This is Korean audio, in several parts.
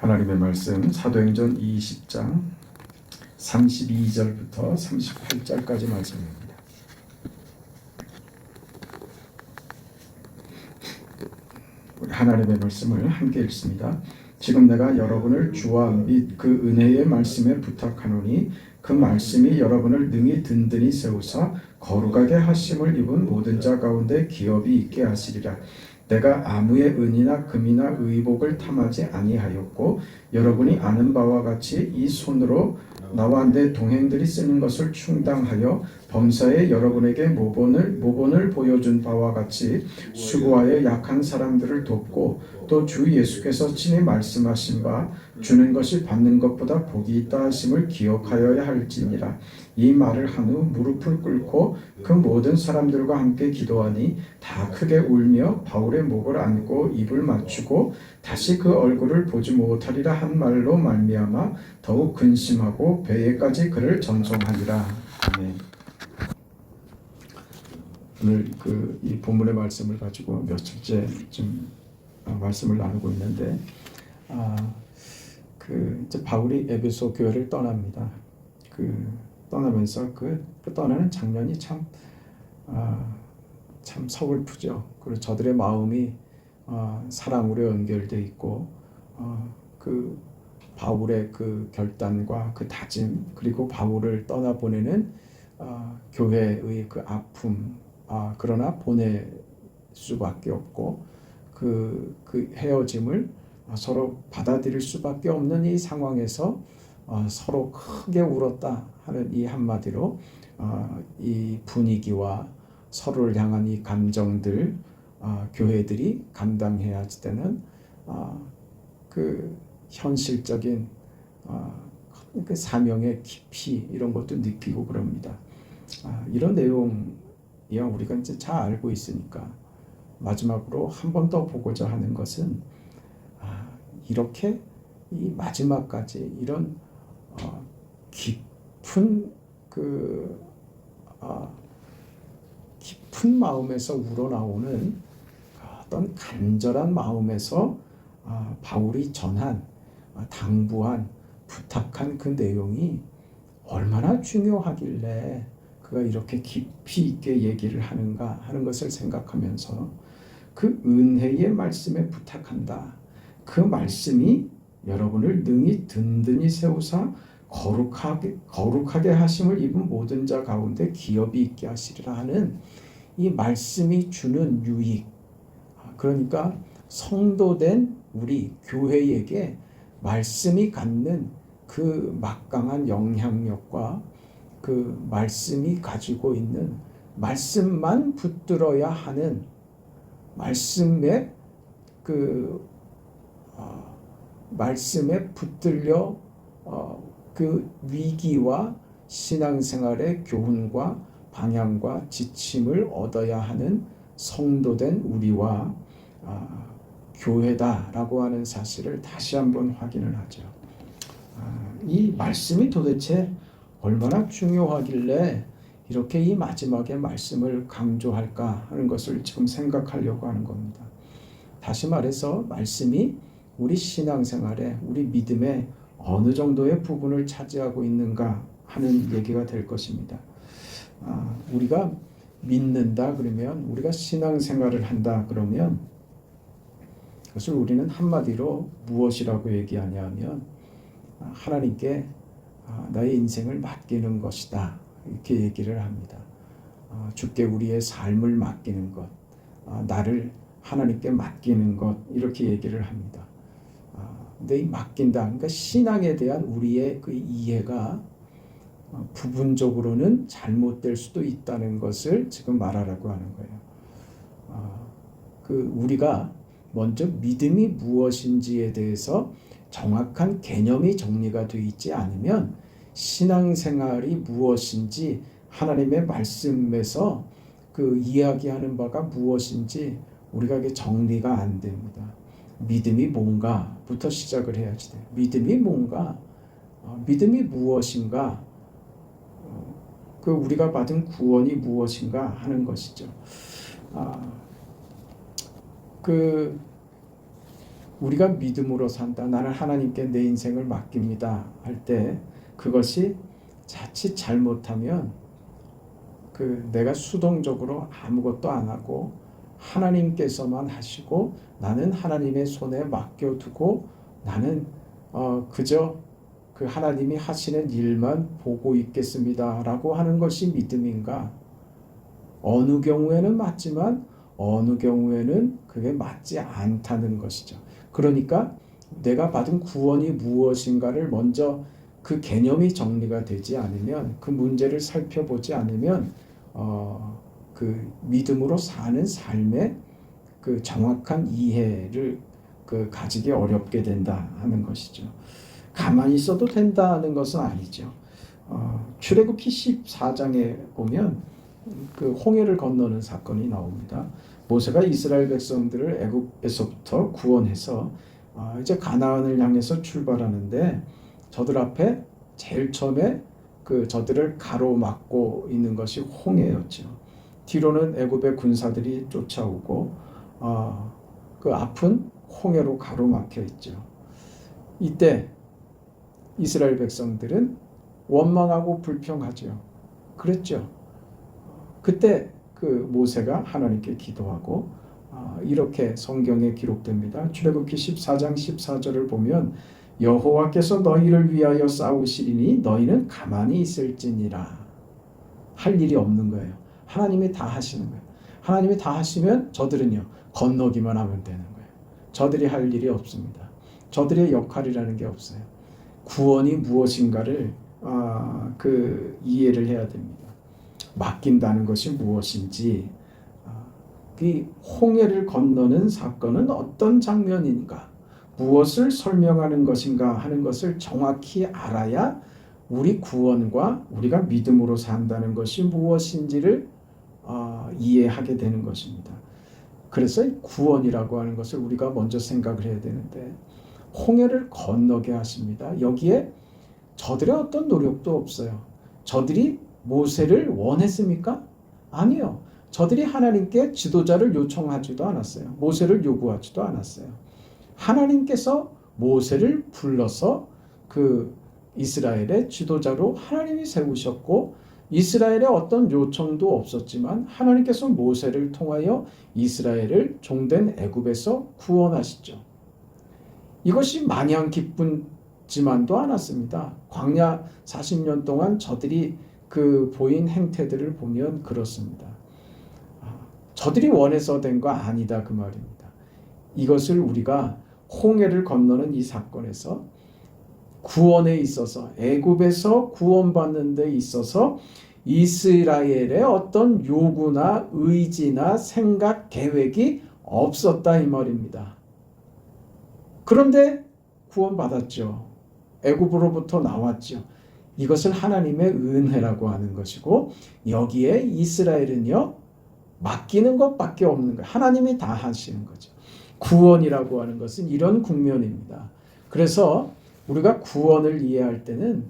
하나님의 말씀 사도행전 20장 32절부터 38절까지 말씀입니다. 우리 하나님의 말씀을 함께 읽습니다. 지금 내가 여러분을 주와 및 그 은혜의 말씀에 부탁하노니 그 말씀이 여러분을 능히 든든히 세우사 거룩하게 하심을 입은 모든 자 가운데 기업이 있게 하시리라. 내가 아무의 은이나 금이나 의복을 탐하지 아니하였고 여러분이 아는 바와 같이 이 손으로 나와 내 동행들이 쓰는 것을 충당하여 범사에 여러분에게 모본을 모본을 보여준 바와 같이 수고하여 약한 사람들을 돕고 또 주 예수께서 친히 말씀하신 바 주는 것이 받는 것보다 복이 있다 하심을 기억하여야 할지니라 이 말을 한 후 무릎을 꿇고 그 모든 사람들과 함께 기도하니 다 크게 울며 바울의 목을 안고 입을 맞추고 다시 그 얼굴을 보지 못하리라 한 말로 말미암아 더욱 근심하고 배에까지 그를 전송하니라. 아멘. 오늘 그 이 본문의 말씀을 가지고 며칠째 좀 어, 말씀을 나누고 있는데 아 그 이제 바울이 에베소 교회를 떠납니다. 그 떠나면서 그, 그 떠나는 장면이 참 아, 참 서글프죠. 그리고 저들의 마음이 어, 사랑으로 연결돼 있고 어, 그 바울의 그 결단과 그 다짐 그리고 바울을 떠나 보내는 어, 교회의 그 아픔 아, 그러나 보낼 수밖에 없고 그, 그 헤어짐을 서로 받아들일 수밖에 없는 이 상황에서 어, 서로 크게 울었다 하는 이 한마디로 어, 이 분위기와 서로를 향한 이 감정들 어, 교회들이 감당해야 되는 어, 그 현실적인 어, 그 사명의 깊이 이런 것도 느끼고 그럽니다. 아, 이런 내용 이야 우리가 이제 잘 알고 있으니까 마지막으로 한 번 더 보고자 하는 것은 아, 이렇게 이 마지막까지 이런 어, 깊은 그 어, 깊은 마음에서 우러나오는 어떤 간절한 마음에서 어, 바울이 전한 어, 당부한 부탁한 그 내용이 얼마나 중요하길래 그가 이렇게 깊이 있게 얘기를 하는가 하는 것을 생각하면서 그 은혜의 말씀에 부탁한다. 그 말씀이 여러분을 능히 든든히 세우사 거룩하게 거룩하게 하심을 입은 모든 자 가운데 기업이 있게 하시리라 하는 이 말씀이 주는 유익 그러니까 성도된 우리 교회에게 말씀이 갖는 그 막강한 영향력과 그 말씀이 가지고 있는 말씀만 붙들어야 하는 말씀의 그 어, 말씀에 붙들려 어, 그 위기와 신앙생활의 교훈과 방향과 지침을 얻어야 하는 성도된 우리와 아, 교회다라고 하는 사실을 다시 한번 확인을 하죠. 아, 이 말씀이 도대체 얼마나 중요하길래 이렇게 이 마지막에 말씀을 강조할까 하는 것을 지금 생각하려고 하는 겁니다. 다시 말해서 말씀이 우리 신앙생활에 우리 믿음에 어느 정도의 부분을 차지하고 있는가 하는 얘기가 될 것입니다. 아, 우리가 믿는다 그러면 우리가 신앙생활을 한다 그러면 그것을 우리는 한마디로 무엇이라고 얘기하냐면 아, 하나님께 아, 나의 인생을 맡기는 것이다 이렇게 얘기를 합니다. 아, 주께 우리의 삶을 맡기는 것, 나를 하나님께 맡기는 것 이렇게 얘기를 합니다. 근데 이 맡긴다 그러니까 신앙에 대한 우리의 그 이해가 어, 부분적으로는 잘못될 수도 있다는 것을 지금 말하라고 하는 거예요. 그 우리가 먼저 믿음이 무엇인지에 대해서 정확한 개념이 정리가 되어 있지 않으면 신앙생활이 무엇인지 하나님의 말씀에서 그 이야기하는 바가 무엇인지 우리가 이게 정리가 안 됩니다. 믿음이 뭔가부터 시작을 해야지 돼요. 믿음이 뭔가, 어, 믿음이 무엇인가, 어, 그 우리가 받은 구원이 무엇인가 하는 것이죠. 아, 그 우리가 믿음으로 산다. 나는 하나님께 내 인생을 맡깁니다. 할 때 그것이 자칫 잘못하면 그 내가 수동적으로 아무것도 안 하고 하나님께서만 하시고 나는 하나님의 손에 맡겨두고 나는 어 그저 그 하나님이 하시는 일만 보고 있겠습니다라고 하는 것이 믿음인가? 어느 경우에는 맞지만 어느 경우에는 그게 맞지 않다는 것이죠. 그러니까 내가 받은 구원이 무엇인가를 먼저 그 개념이 정리가 되지 않으면 그 문제를 살펴보지 않으면 어, 그 믿음으로 사는 삶의 그 정확한 이해를 그 가지기 어렵게 된다 하는 것이죠. 가만히 있어도 된다는 것은 아니죠. 어, 출애굽기 14장에 보면 그 홍해를 건너는 사건이 나옵니다. 모세가 이스라엘 백성들을 애굽에서부터 구원해서 어, 이제 가나안을 향해서 출발하는데 저들 앞에 제일 처음에 그 저들을 가로막고 있는 것이 홍해였죠. 뒤로는 애굽의 군사들이 쫓아오고 어, 그 앞은 홍해로 가로막혀 있죠. 이때 이스라엘 백성들은 원망하고 불평하죠. 그랬죠. 그때 그 모세가 하나님께 기도하고 아, 이렇게 성경에 기록됩니다. 출애굽기 14장 14절을 보면 여호와께서 너희를 위하여 싸우시리니 너희는 가만히 있을지니라. 할 일이 없는 거예요. 하나님이 다 하시는 거예요. 하나님이 다 하시면 저들은요 건너기만 하면 되는 거예요. 저들이 할 일이 없습니다. 저들의 역할이라는 게 없어요. 구원이 무엇인가를 아, 그 이해를 해야 됩니다. 맡긴다는 것이 무엇인지 아, 이 홍해를 건너는 사건은 어떤 장면인가 무엇을 설명하는 것인가 하는 것을 정확히 알아야 우리 구원과 우리가 믿음으로 산다는 것이 무엇인지를 어, 이해하게 되는 것입니다. 그래서 구원이라고 하는 것을 우리가 먼저 생각을 해야 되는데 홍해를 건너게 하십니다. 여기에 저들의 어떤 노력도 없어요. 저들이 모세를 원했습니까? 아니요. 저들이 하나님께 지도자를 요청하지도 않았어요. 모세를 요구하지도 않았어요. 하나님께서 모세를 불러서 그 이스라엘의 지도자로 하나님이 세우셨고 이스라엘의 어떤 요청도 없었지만 하나님께서 모세를 통하여 이스라엘을 종된 애굽에서 구원하시죠. 이것이 마냥 기쁜지만도 않았습니다. 광야 40년 동안 저들이 그 보인 행태들을 보면 그렇습니다. 아, 저들이 원해서 된 거 아니다 그 말입니다. 이것을 우리가 홍해를 건너는 이 사건에서 구원에 있어서 애굽에서 구원받는 데 있어서 이스라엘의 어떤 요구나 의지나 생각 계획이 없었다 이 말입니다. 그런데 구원받았죠. 애굽으로부터 나왔죠. 이것을 하나님의 은혜라고 하는 것이고 여기에 이스라엘은요 맡기는 것밖에 없는 거예요. 하나님이 다 하시는 거죠. 구원이라고 하는 것은 이런 국면입니다. 그래서 우리가 구원을 이해할 때는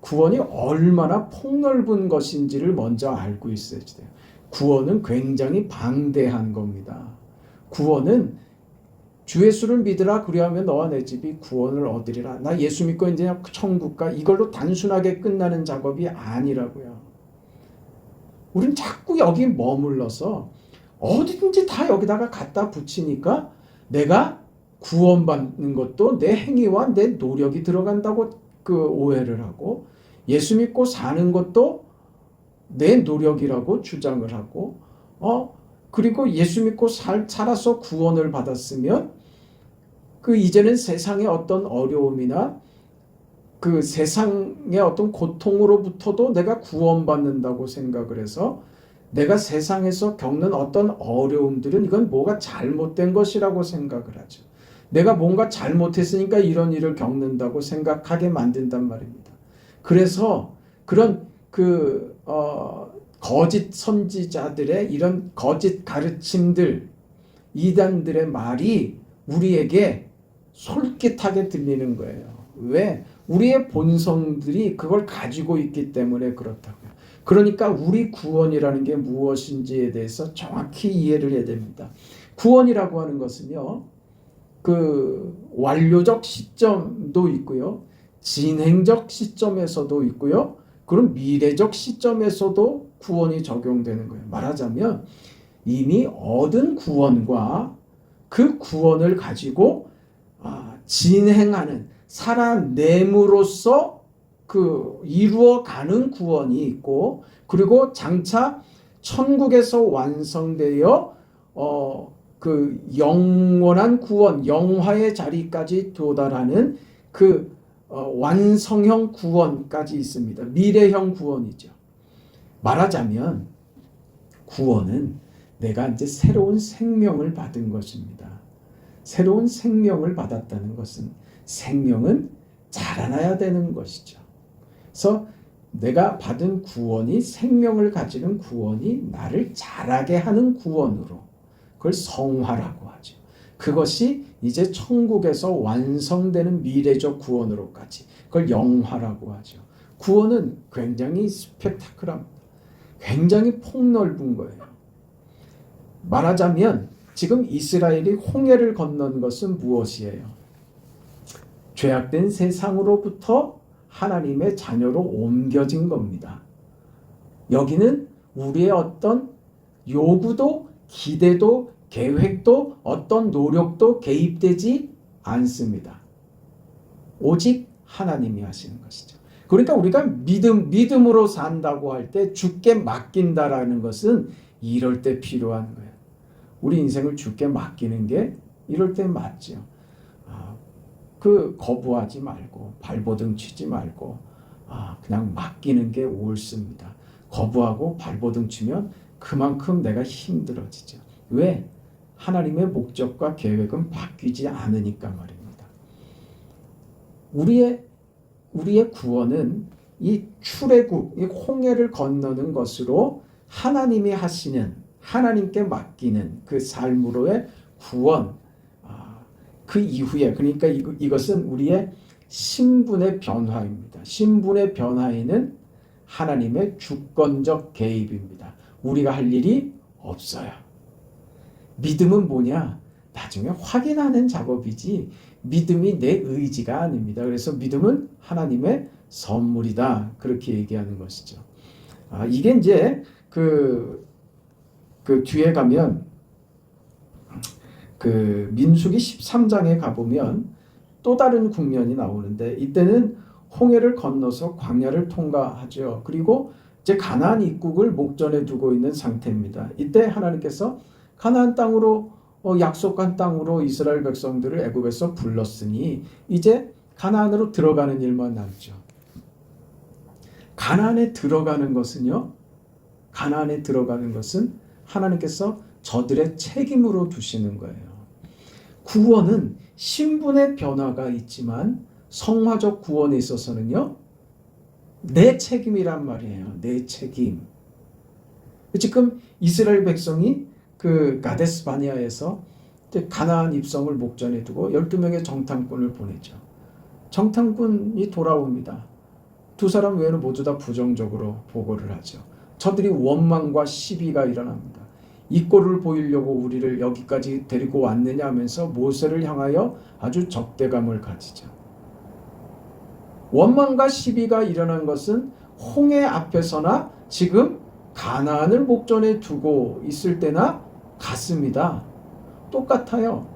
구원이 얼마나 폭넓은 것인지를 먼저 알고 있어야 돼요. 구원은 굉장히 방대한 겁니다. 구원은 주 예수를 믿으라 그리하면 너와 내 집이 구원을 얻으리라. 나 예수 믿고 이제 천국 가 이걸로 단순하게 끝나는 작업이 아니라고요. 우린 자꾸 여기 머물러서 어디든지 다 여기다가 갖다 붙이니까 내가 구원받는 것도 내 행위와 내 노력이 들어간다고 그 오해를 하고 예수 믿고 사는 것도 내 노력이라고 주장을 하고 어 그리고 예수 믿고 살, 살아서 구원을 받았으면 그 이제는 세상의 어떤 어려움이나 그 세상의 어떤 고통으로부터도 내가 구원받는다고 생각을 해서 내가 세상에서 겪는 어떤 어려움들은 이건 뭐가 잘못된 것이라고 생각을 하죠. 내가 뭔가 잘못했으니까 이런 일을 겪는다고 생각하게 만든단 말입니다. 그래서 그런 그, 어, 거짓 선지자들의 이런 거짓 가르침들, 이단들의 말이 우리에게 솔깃하게 들리는 거예요. 왜? 우리의 본성들이 그걸 가지고 있기 때문에 그렇다고요. 그러니까 우리 구원이라는 게 무엇인지에 대해서 정확히 이해를 해야 됩니다. 구원이라고 하는 것은요, 그 완료적 시점도 있고요. 진행적 시점에서도 있고요. 그런 미래적 시점에서도 구원이 적용되는 거예요. 말하자면 이미 얻은 구원과 그 구원을 가지고 아, 진행하는 살아냄으로써 그 이루어가는 구원이 있고 그리고 장차 천국에서 완성되어 어 그 영원한 구원, 영화의 자리까지 도달하는 그 어, 완성형 구원까지 있습니다. 미래형 구원이죠. 말하자면 구원은 내가 이제 새로운 생명을 받은 것입니다. 새로운 생명을 받았다는 것은 생명은 자라나야 되는 것이죠. 그래서 내가 받은 구원이 생명을 가지는 구원이 나를 자라게 하는 구원으로 그걸 성화라고 하죠. 그것이 이제 천국에서 완성되는 미래적 구원으로까지 그걸 영화라고 하죠. 구원은 굉장히 스펙타클합니다. 굉장히 폭넓은 거예요. 말하자면 지금 이스라엘이 홍해를 건넌 것은 무엇이에요? 죄악된 세상으로부터 하나님의 자녀로 옮겨진 겁니다. 여기는 우리의 어떤 요구도 기대도 계획도 어떤 노력도 개입되지 않습니다. 오직 하나님이 하시는 것이죠. 그러니까 우리가 믿음 믿음으로 산다고 할 때 주께 맡긴다라는 것은 이럴 때 필요한 거예요. 우리 인생을 주께 맡기는 게 이럴 때. 아, 그 거부하지 말고 발버둥 치지 말고 아, 그냥 맡기는 게 옳습니다. 거부하고 발버둥 치면 그만큼 내가 힘들어지죠. 왜? 하나님의 목적과 계획은 바뀌지 않으니까 말입니다. 우리의 우리의 구원은 이 출애굽, 이 홍해를 건너는 것으로 하나님이 하시는 하나님께 맡기는 그 삶으로의 구원. 아, 그 이후에 그러니까 이것은 우리의 신분의 변화입니다. 신분의 변화에는 하나님의 주권적 개입입니다. 우리가 할 일이 없어요. 믿음은 뭐냐? 나중에 확인하는 작업이지 믿음이 내 의지가 아닙니다. 그래서 믿음은 하나님의 선물이다. 그렇게 얘기하는 것이죠. 아, 이게 이제 그, 그 뒤에 가면 그 민수기 13장에 가보면 또 다른 국면이 나오는데 이때는 홍해를 건너서 광야를 통과하죠. 그리고 이제 가나안 입국을 목전에 두고 있는 상태입니다. 이때 하나님께서 가나안 땅으로 어, 약속한 땅으로 이스라엘 백성들을 애굽에서 불렀으니 이제 가나안으로 들어가는 일만 남죠. 가나안에 들어가는 것은요. 가나안에 들어가는 것은 하나님께서 저들의 책임으로 두시는 거예요. 구원은 신분의 변화가 있지만 성화적 구원에 있어서는요. 내 책임이란 말이에요. 내 책임. 지금 이스라엘 백성이 그 가데스 바니아에서 가나안 입성을 목전에 두고 12명의 정탐꾼을 보내죠. 정탐꾼이 돌아옵니다. 두 사람 외에는 모두 다 부정적으로 보고를 하죠. 저들이 원망과 시비가 일어납니다. 이 꼴을 보이려고 우리를 여기까지 데리고 왔느냐 하면서 모세를 향하여 아주 적대감을 가지죠. 원망과 시비가 일어난 것은 홍해 앞에서나 지금 가나안을 목전에 두고 있을 때나 같습니다. 똑같아요.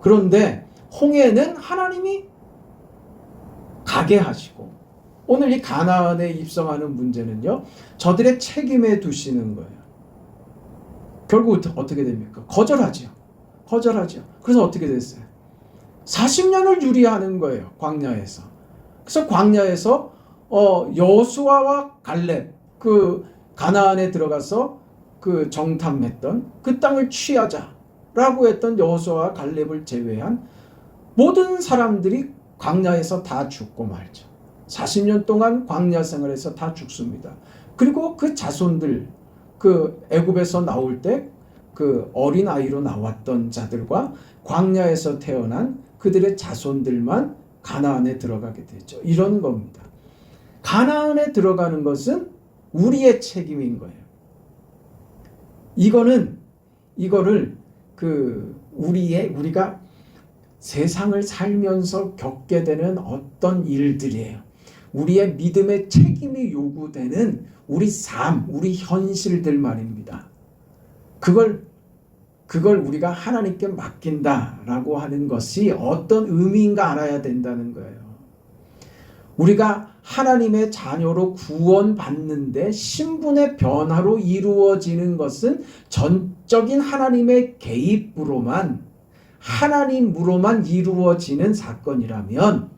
그런데 홍해는 하나님이 가게 하시고 오늘 이 가나안에 입성하는 문제는요. 저들의 책임에 두시는 거예요. 결국 어떻게 됩니까? 거절하죠. 거절하죠. 그래서 어떻게 됐어요? 40년을 유리하는 거예요. 광야에서. 그래서 광야에서 어, 여수아와 갈렙 그 가나안에 들어가서 그 정탐했던 그 땅을 취하자라고 했던 여호수아와 갈렙을 제외한 모든 사람들이 광야에서 다 죽고 말죠. 40년 동안 광야 생활에서 다 죽습니다. 그리고 그 자손들 그 애굽에서 나올 때 그 어린 아이로 나왔던 자들과 광야에서 태어난 그들의 자손들만 가나안에 들어가게 되죠. 이런 겁니다. 가나안에 들어가는 것은 우리의 책임인 거예요. 이거는 이거를 그 우리의 우리가 세상을 살면서 겪게 되는 어떤 일들이에요. 우리의 믿음의 책임이 요구되는 우리 삶, 우리 현실들 말입니다. 그걸 그걸 우리가 하나님께 맡긴다라고 하는 것이 어떤 의미인가 알아야 된다는 거예요. 우리가 하나님의 자녀로 구원받는데 신분의 변화로 이루어지는 것은 전적인 하나님의 개입으로만 하나님으로만 이루어지는 사건이라면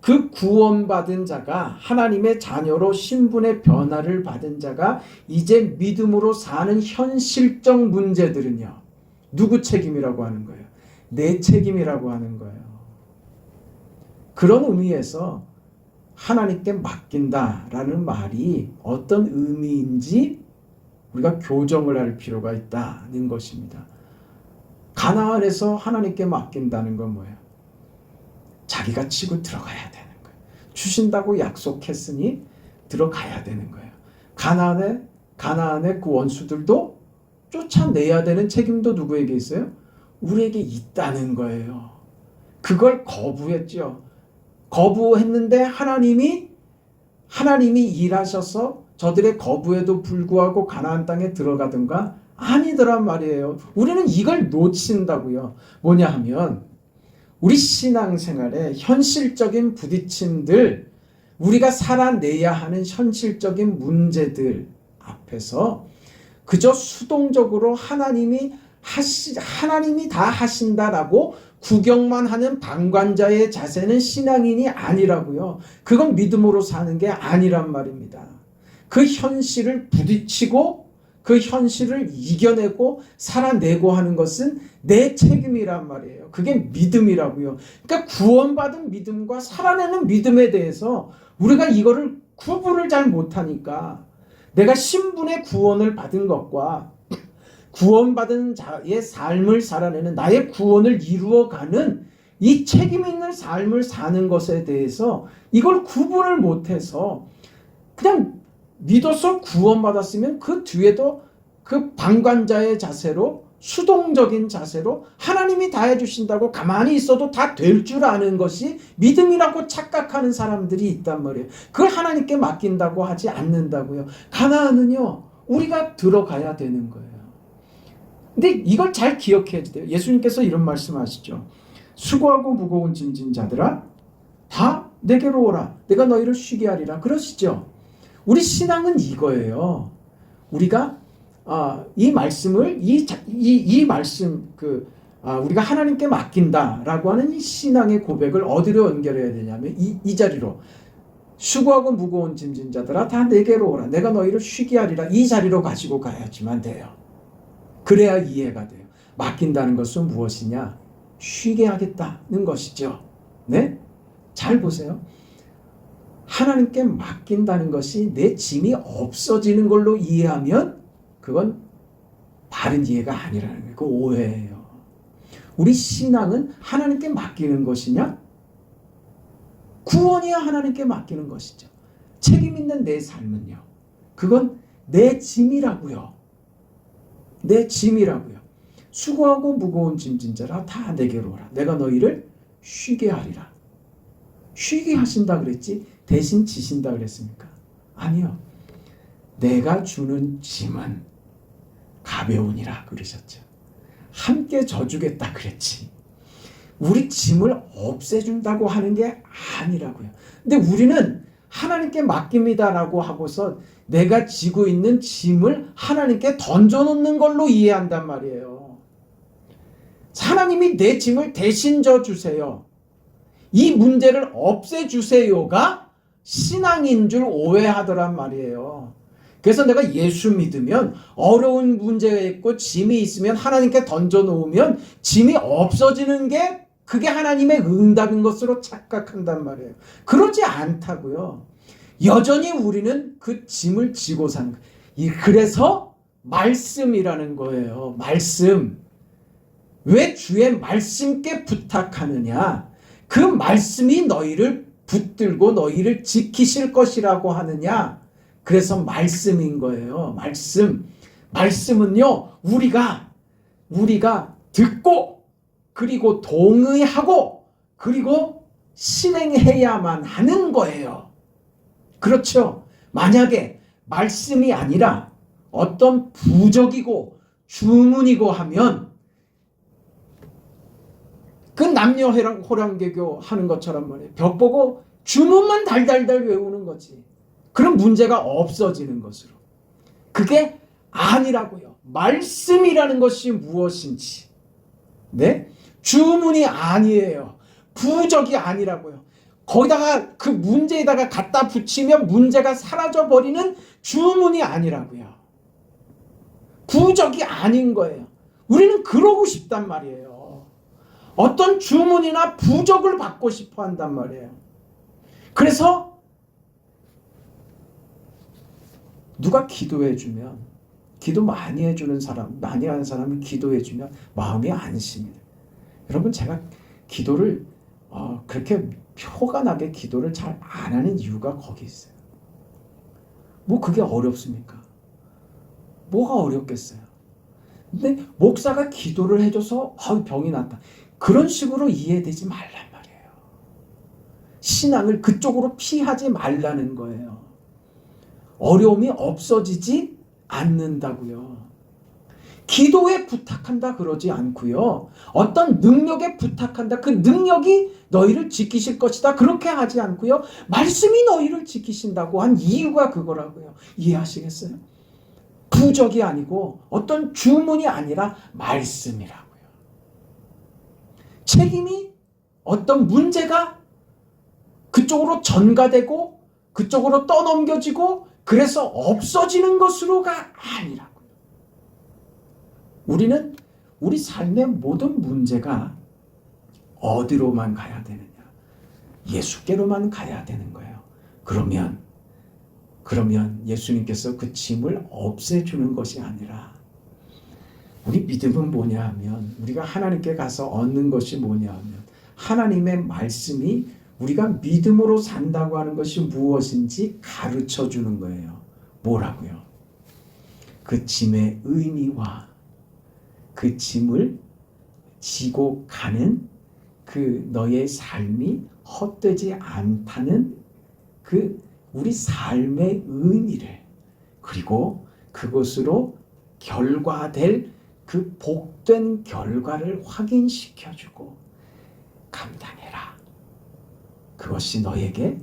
그 구원받은 자가 하나님의 자녀로 신분의 변화를 받은 자가 이제 믿음으로 사는 현실적 문제들은요. 누구 책임이라고 하는 거예요? 내 책임이라고 하는 거예요. 그런 의미에서 하나님께 맡긴다라는 말이 어떤 의미인지 우리가 교정을 할 필요가 있다는 것입니다. 가나안에서 하나님께 맡긴다는 건 뭐예요? 자기가 치고 들어가야 되는 거예요. 주신다고 약속했으니 들어가야 되는 거예요. 가나안의 가나안의 그 원수들도 쫓아내야 되는 책임도 누구에게 있어요? 우리에게 있다는 거예요. 그걸 거부했죠. 거부했는데 하나님이 하나님이 일하셔서 저들의 거부에도 불구하고 가나안 땅에 들어가든가 아니더란 말이에요. 우리는 이걸 놓친다고요. 뭐냐 하면 우리 신앙생활에 현실적인 부딪힘들 우리가 살아내야 하는 현실적인 문제들 앞에서 그저 수동적으로 하나님이 하시 하나님이 다 하신다라고 구경만 하는 방관자의 자세는 신앙인이 아니라고요. 그건 믿음으로 사는 게 아니란 말입니다. 그 현실을 부딪히고 그 현실을 이겨내고 살아내고 하는 것은 내 책임이란 말이에요. 그게 믿음이라고요. 그러니까 구원받은 믿음과 살아내는 믿음에 대해서 우리가 이거를 구분을 잘 못하니까 내가 신분의 구원을 받은 것과 구원받은 자의 삶을 살아내는 나의 구원을 이루어가는 이 책임 있는 삶을 사는 것에 대해서 이걸 구분을 못해서 그냥 믿어서 구원받았으면 그 뒤에도 그 방관자의 자세로 수동적인 자세로 하나님이 다 해주신다고 가만히 있어도 다 될 줄 아는 것이 믿음이라고 착각하는 사람들이 있단 말이에요. 그걸 하나님께 맡긴다고 하지 않는다고요. 가나안은요, 우리가 들어가야 되는 거예요. 근데 이걸 잘 기억해야 돼요. 예수님께서 이런 말씀 하시죠. 수고하고 무거운 짐진 자들아, 다 내게로 오라. 내가 너희를 쉬게 하리라. 그러시죠. 우리 신앙은 이거예요. 우리가 아, 이 말씀을 이, 이, 이 말씀 그 아, 우리가 하나님께 맡긴다라고 하는 이 신앙의 고백을 어디로 연결해야 되냐면 이, 이 자리로 수고하고 무거운 짐진 자들아 다 내게로 오라 내가 너희를 쉬게 하리라 이 자리로 가지고 가야지만 돼요. 그래야 이해가 돼요. 맡긴다는 것은 무엇이냐? 쉬게 하겠다는 것이죠. 네? 잘 보세요. 하나님께 맡긴다는 것이 내 짐이 없어지는 걸로 이해하면 그건 바른 이해가 아니라는 거예요. 그 오해예요. 우리 신앙은 하나님께 맡기는 것이냐? 구원이야 하나님께 맡기는 것이죠. 책임 있는 내 삶은요. 그건 내 짐이라고요. 내 짐이라고요. 수고하고 무거운 짐진 자라 다 내게로 오라. 내가 너희를 쉬게 하리라. 쉬게 하신다 그랬지 대신 지신다 그랬습니까? 아니요. 내가 주는 짐은 가벼우니라 그러셨죠. 함께 져주겠다 그랬지. 우리 짐을 없애준다고 하는 게 아니라고요. 근데 우리는 하나님께 맡깁니다라고 하고서 내가 지고 있는 짐을 하나님께 던져놓는 걸로 이해한단 말이에요. 하나님이 내 짐을 대신 져주세요. 이 문제를 없애주세요가 신앙인 줄 오해하더란 말이에요. 그래서 내가 예수 믿으면 어려운 문제가 있고 짐이 있으면 하나님께 던져놓으면 짐이 없어지는 게 그게 하나님의 응답인 것으로 착각한단 말이에요. 그러지 않다고요. 여전히 우리는 그 짐을 지고 사는 거예요. 그래서 말씀이라는 거예요. 말씀. 왜 주의 말씀께 부탁하느냐? 그 말씀이 너희를 붙들고 너희를 지키실 것이라고 하느냐? 그래서 말씀인 거예요. 말씀. 말씀은요, 우리가, 우리가 듣고 그리고 동의하고 그리고 실행해야만 하는 거예요. 그렇죠? 만약에 말씀이 아니라 어떤 부적이고 주문이고 하면 그 남녀 호랑, 호랑개교 하는 것처럼 말이에요. 벽 보고 주문만 달달달 외우는 거지. 그럼 문제가 없어지는 것으로. 그게 아니라고요. 말씀이라는 것이 무엇인지. 네? 주문이 아니에요. 부적이 아니라고요. 거기다가 그 문제에다가 갖다 붙이면 문제가 사라져 버리는 주문이 아니라고요. 부적이 아닌 거예요. 우리는 그러고 싶단 말이에요. 어떤 주문이나 부적을 받고 싶어 한단 말이에요. 그래서 누가 기도해 주면 기도 많이 해주는 사람, 많이 하는 사람이 기도해 주면 마음이 안심이 돼요. 여러분 제가 기도를 어, 그렇게 표가 나게 기도를 잘 안 하는 이유가 거기 있어요. 뭐 그게 어렵습니까? 뭐가 어렵겠어요? 근데 목사가 기도를 해줘서 아, 병이 났다. 그런 식으로 이해되지 말란 말이에요. 신앙을 그쪽으로 피하지 말라는 거예요. 어려움이 없어지지 않는다고요. 기도에 부탁한다 그러지 않고요. 어떤 능력에 부탁한다. 그 능력이 너희를 지키실 것이다. 그렇게 하지 않고요. 말씀이 너희를 지키신다고 한 이유가 그거라고요. 이해하시겠어요? 부적이 아니고 어떤 주문이 아니라 말씀이라고요. 책임이 어떤 문제가 그쪽으로 전가되고 그쪽으로 떠넘겨지고 그래서 없어지는 것으로가 아니라고요. 우리는 우리 삶의 모든 문제가 어디로만 가야 되느냐? 예수께로만 가야 되는 거예요. 그러면 그러면 예수님께서 그 짐을 없애주는 것이 아니라 우리 믿음은 뭐냐 하면 우리가 하나님께 가서 얻는 것이 뭐냐 하면 하나님의 말씀이 우리가 믿음으로 산다고 하는 것이 무엇인지 가르쳐 주는 거예요. 뭐라고요? 그 짐의 의미와 그 짐을 지고 가는 그 너의 삶이 헛되지 않다는 그 우리 삶의 의미를 그리고 그것으로 결과될 그 복된 결과를 확인시켜주고 감당해라. 그것이 너에게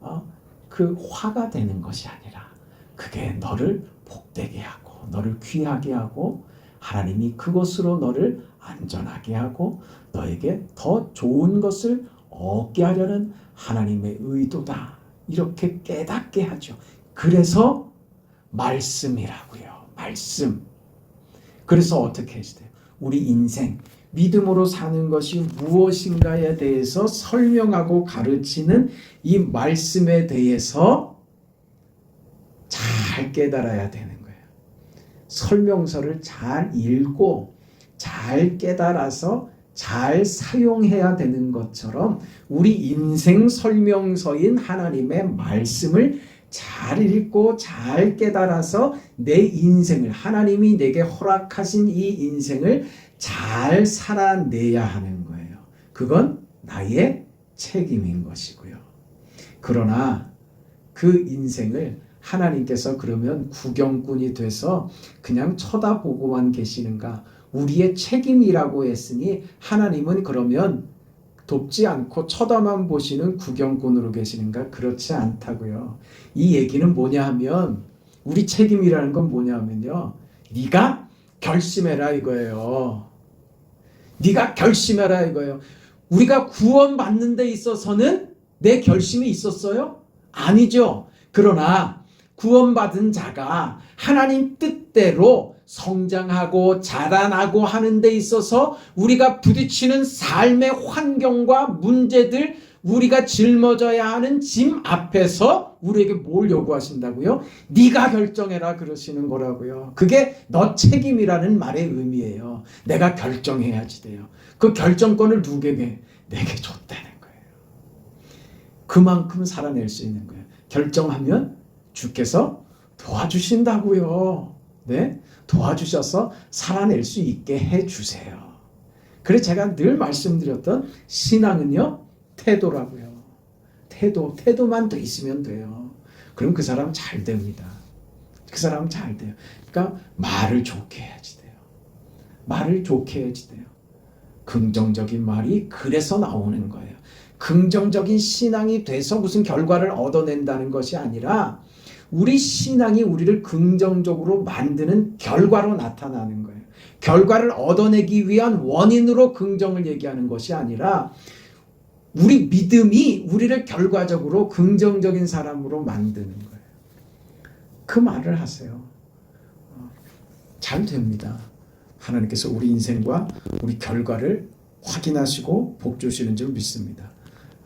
어, 그 화가 되는 것이 아니라 그게 너를 복되게 하고 너를 귀하게 하고 하나님이 그것으로 너를 안전하게 하고 너에게 더 좋은 것을 얻게 하려는 하나님의 의도다. 이렇게 깨닫게 하죠. 그래서 말씀이라고요. 말씀. 그래서 어떻게 해야 돼요? 우리 인생 믿음으로 사는 것이 무엇인가에 대해서 설명하고 가르치는 이 말씀에 대해서 잘 깨달아야 되는 거예요. 설명서를 잘 읽고 잘 깨달아서 잘 사용해야 되는 것처럼 우리 인생 설명서인 하나님의 말씀을 잘 읽고 잘 깨달아서 내 인생을 하나님이 내게 허락하신 이 인생을 잘 살아내야 하는 거예요. 그건 나의 책임인 것이고요. 그러나 그 인생을 하나님께서 그러면 구경꾼이 돼서 그냥 쳐다보고만 계시는가? 우리의 책임이라고 했으니 하나님은 그러면 돕지 않고 쳐다만 보시는 구경꾼으로 계시는가? 그렇지 않다고요. 이 얘기는 뭐냐 하면 우리 책임이라는 건 뭐냐 하면요. 네가 결심해라 이거예요. 네가 결심해라 이거예요. 우리가 구원받는 데 있어서는 내 결심이 있었어요? 아니죠. 그러나 구원받은 자가 하나님 뜻대로 성장하고 자라나고 하는 데 있어서 우리가 부딪히는 삶의 환경과 문제들 우리가 짊어져야 하는 짐 앞에서 우리에게 뭘 요구하신다고요? 네가 결정해라 그러시는 거라고요. 그게 너 책임이라는 말의 의미예요. 내가 결정해야지 돼요. 그 결정권을 누구에게? 내게 줬다는 거예요. 그만큼 살아낼 수 있는 거예요. 결정하면 주께서 도와주신다고요. 네? 도와주셔서 살아낼 수 있게 해 주세요. 그래서 제가 늘 말씀드렸던 신앙은요 태도라고요. 태도 태도만 돼 있으면 돼요. 그럼 그 사람 잘 됩니다. 그 사람 잘 돼요. 그러니까 말을 좋게 해야지 돼요. 말을 좋게 해야지 돼요. 긍정적인 말이 그래서 나오는 거예요. 긍정적인 신앙이 돼서 무슨 결과를 얻어낸다는 것이 아니라 우리 신앙이 우리를 긍정적으로 만드는 결과로 나타나는 거예요. 결과를 얻어내기 위한 원인으로 긍정을 얘기하는 것이 아니라 우리 믿음이 우리를 결과적으로 긍정적인 사람으로 만드는 거예요. 그 말을 하세요. 어, 잘 됩니다. 하나님께서 우리 인생과 우리 결과를 확인하시고 복 주시는 줄 믿습니다.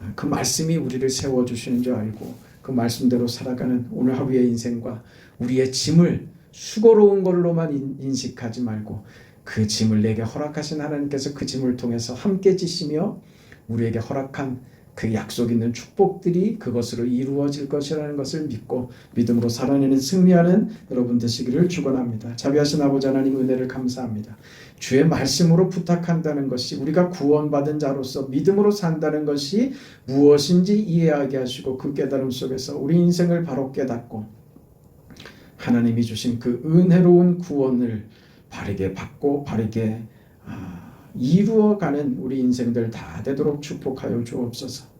아, 그 말씀이 우리를 세워 주시는 줄 알고 그 말씀대로 살아가는 오늘 하루의 인생과 우리의 짐을 수고로운 걸로만 인- 인식하지 말고 그 짐을 내게 허락하신 하나님께서 그 짐을 통해서 함께 지시며 우리에게 허락한 그 약속 있는 축복들이 그것으로 이루어질 것이라는 것을 믿고 믿음으로 살아내는 승리하는 여러분 되시기를 축원합니다. 자비하신 아버지 하나님 은혜를 감사합니다. 주의 말씀으로 부탁한다는 것이 우리가 구원받은 자로서 믿음으로 산다는 것이 무엇인지 이해하게 하시고 그 깨달음 속에서 우리 인생을 바로 깨닫고 하나님이 주신 그 은혜로운 구원을 바르게 받고 바르게 아, 이루어가는 우리 인생들 다 되도록 축복하여 주옵소서.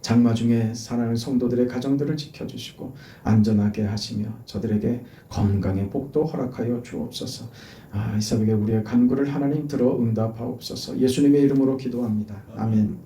장마 중에 사랑하는 성도들의 가정들을 지켜주시고 안전하게 하시며 저들에게 건강의 복도 허락하여 주옵소서. 아, 이 새벽에 우리의 간구를 하나님 들어 응답하옵소서. 예수님의 이름으로 기도합니다. 아멘.